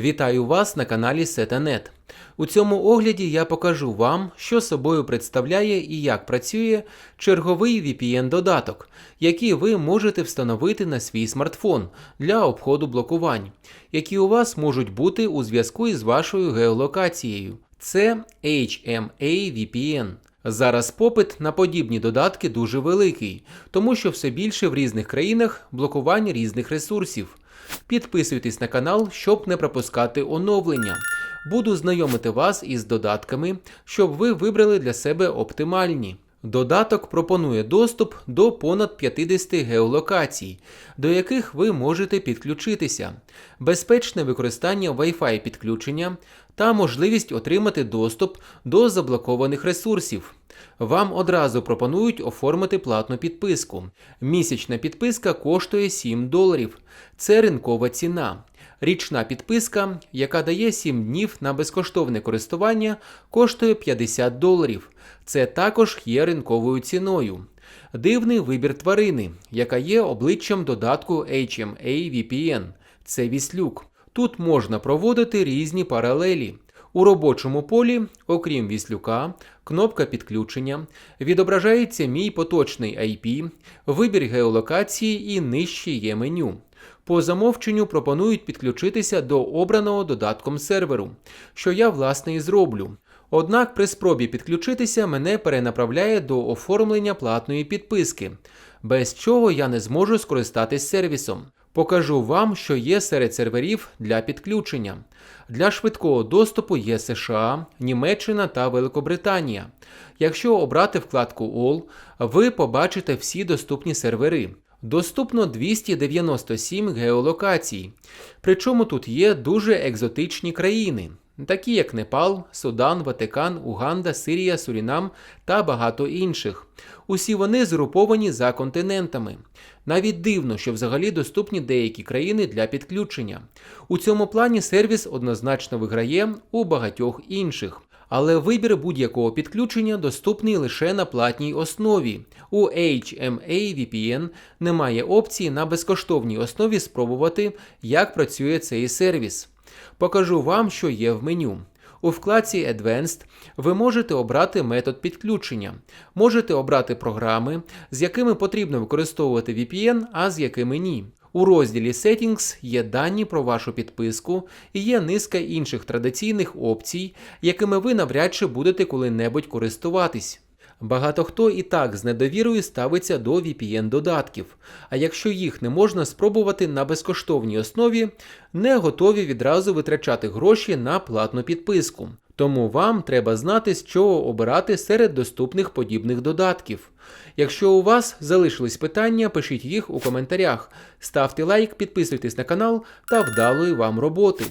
Вітаю вас на каналі Сетанет. У цьому огляді я покажу вам, що собою представляє і як працює черговий VPN-додаток, який ви можете встановити на свій смартфон для обходу блокувань, які у вас можуть бути у зв'язку із вашою геолокацією. Це HMA VPN. Зараз попит на подібні додатки дуже великий, тому що все більше в різних країнах блокувань різних ресурсів. Підписуйтесь на канал, щоб не пропускати оновлення. Буду знайомити вас із додатками, щоб ви вибрали для себе оптимальні. Додаток пропонує доступ до понад 50 геолокацій, до яких ви можете підключитися, безпечне використання Wi-Fi підключення та можливість отримати доступ до заблокованих ресурсів. Вам одразу пропонують оформити платну підписку. Місячна підписка коштує 7 доларів. Це ринкова ціна. Річна підписка, яка дає 7 днів на безкоштовне користування, коштує 50 доларів. Це також є ринковою ціною. Дивний вибір тварини, яка є обличчям додатку HMA VPN. Це віслюк. Тут можна проводити різні паралелі. У робочому полі, окрім віслюка, кнопка підключення, відображається мій поточний IP, вибір геолокації і нижче є меню. По замовченню пропонують підключитися до обраного додатком серверу, що я власне і зроблю. Однак при спробі підключитися мене перенаправляє до оформлення платної підписки, без чого я не зможу скористатись сервісом. Покажу вам, що є серед серверів для підключення. Для швидкого доступу є США, Німеччина та Великобританія. Якщо обрати вкладку All, ви побачите всі доступні сервери. Доступно 297 геолокацій. Причому тут є дуже екзотичні країни, такі як Непал, Судан, Ватикан, Уганда, Сирія, Сурінам та багато інших. Усі вони згруповані за континентами. Навіть дивно, що взагалі доступні деякі країни для підключення. У цьому плані сервіс однозначно виграє у багатьох інших. Але вибір будь-якого підключення доступний лише на платній основі. У HMA VPN немає опції на безкоштовній основі спробувати, як працює цей сервіс. Покажу вам, що є в меню. У вкладці Advanced ви можете обрати метод підключення, можете обрати програми, з якими потрібно використовувати VPN, а з якими ні. У розділі Settings є дані про вашу підписку і є низка інших традиційних опцій, якими ви навряд чи будете коли-небудь користуватись. Багато хто і так з недовірою ставиться до VPN-додатків, а якщо їх не можна спробувати на безкоштовній основі, не готові відразу витрачати гроші на платну підписку. Тому вам треба знати, з чого обирати серед доступних подібних додатків. Якщо у вас залишились питання, пишіть їх у коментарях, ставте лайк, підписуйтесь на канал та вдалої вам роботи.